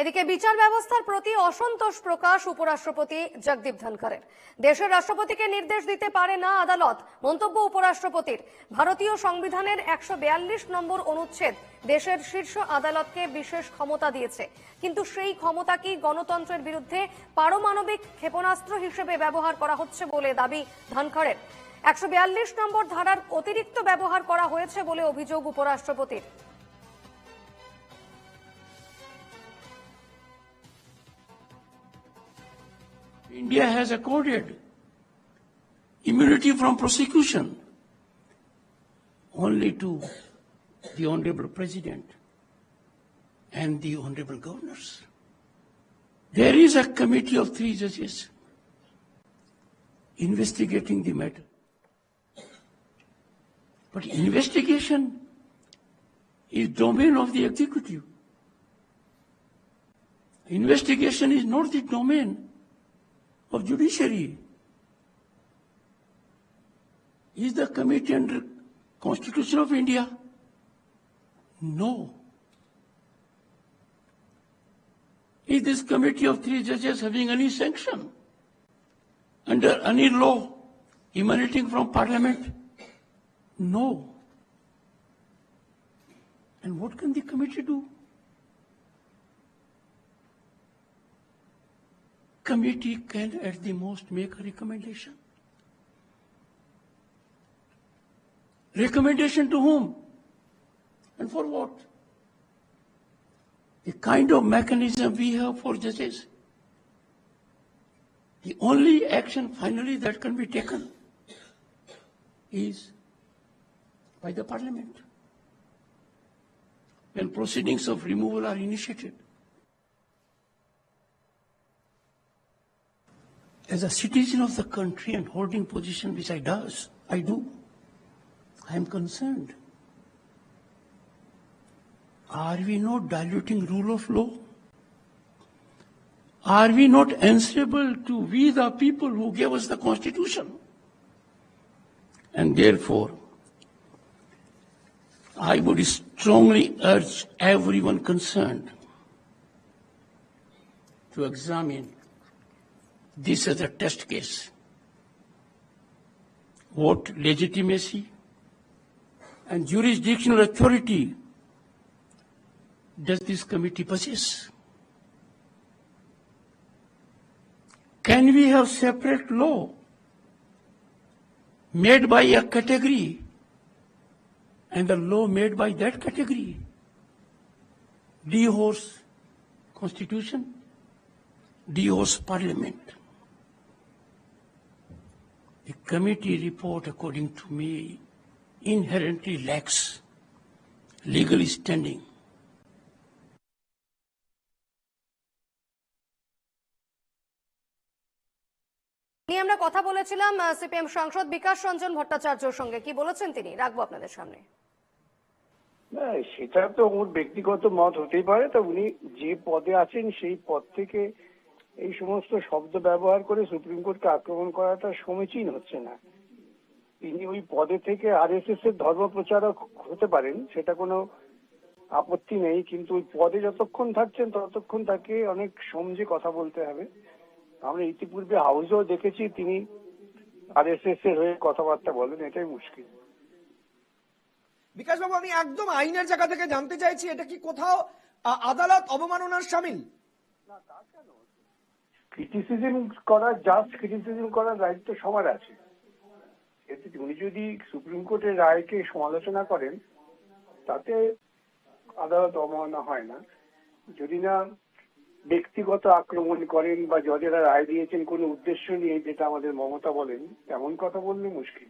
এদিকে বিচার ব্যবস্থার প্রতি অসন্তোষ প্রকাশ উপরাষ্ট্রপতি জগদীপ ধনখড়ের। দেশের রাষ্ট্রপতিকে নির্দেশ দিতে পারে না আদালত, মন্তব্য উপরাষ্ট্রপতির। ভারতীয় সংবিধানের একশো নম্বর অনুচ্ছেদ দেশের শীর্ষ আদালতকে বিশেষ ক্ষমতা দিয়েছে। কিন্তু সেই ক্ষমতা কি গণতন্ত্রের বিরুদ্ধে পারমাণবিক ক্ষেপণাস্ত্র হিসেবে ব্যবহার করা হচ্ছে বলে দাবি ধনখড়ের? একশো বিয়াল্লিশ নম্বর ধারার অতিরিক্ত ব্যবহার করা হয়েছে বলে অভিযোগ উপরাষ্ট্রপতির। India has accorded immunity from prosecution only to the Honorable President and the Honorable Governors. There is a committee of three judges investigating the matter. But investigation is domain of the executive. Investigation is not the domain of judiciary. Is the committee under Constitution of India? No. Is this committee of three judges having any sanction under any law emanating from parliament? No. And what can the committee do? Committee can at the most make a recommendation. Recommendation to whom? And for what? The kind of mechanism we have for judges. The only action finally that can be taken is by the parliament. When proceedings of removal are initiated. As a citizen of the country and holding position which I does, I do, I am concerned. Are we not diluting rule of law? Are we not answerable to we the people who gave us the constitution? And therefore, I would strongly urge everyone concerned to examine this as a test case. What legitimacy and jurisdictional authority does this committee possess? Can we have separate law made by a category and the law made by that category? Dehorse constitution, dehorse parliament. The committee report, according to me, inherently lacks legal standing. নিয়ে আমরা কথা বলেছিলাম CPM সাংসদ বিকাশ রঞ্জন ভট্টাচার্যর সঙ্গে। কি বলেছেন তিনি? রাখব আপনাদের সামনে। না সেটা তো ওর ব্যক্তিগত মত হতেই পারে তো উনি যে পদে আছেন সেই পদ থেকে এই সমস্ত শব্দ ব্যবহার করে সুপ্রিম কোর্টকে আক্রমণ করাটা সমীচীন হচ্ছে না। তিনি ওই পদে থেকে আরএসএস এর ধর্ম প্রচারক হতে পারেন সেটা কোনো আপত্তি নেই কিন্তু ওই পদে যতক্ষণ থাকছেন ততক্ষণ তাকে অনেক সমঝে কথা বলতে হবে। আমরা ইতিপূর্বে হাউসেও দেখেছি তিনি আর এস এস এর হয়ে কথাবার্তা বলেন এটাই মুশকিল। বিকাশবাবু আমি একদম আইনের জায়গা থেকে জানতে চাইছি এটা কি কোথাও আদালত অবমাননার সামিল? ক্রিটিসিজম করার জাস্ট ক্রিটিসিজম করার রাইট তো সবার আছে। এতে উনি যদি সুপ্রিম কোর্টের রায়কে সমালোচনা করেন, তাতে আদালত অবমাননা হয় না। যদি না ব্যক্তিগত আক্রমণ করেন বা জজেরা রায় দিয়েছেন কোনো উদ্দেশ্য নিয়ে, যেটা আমাদের মমতা বলেন, তেমন কথা বললে মুশকিল।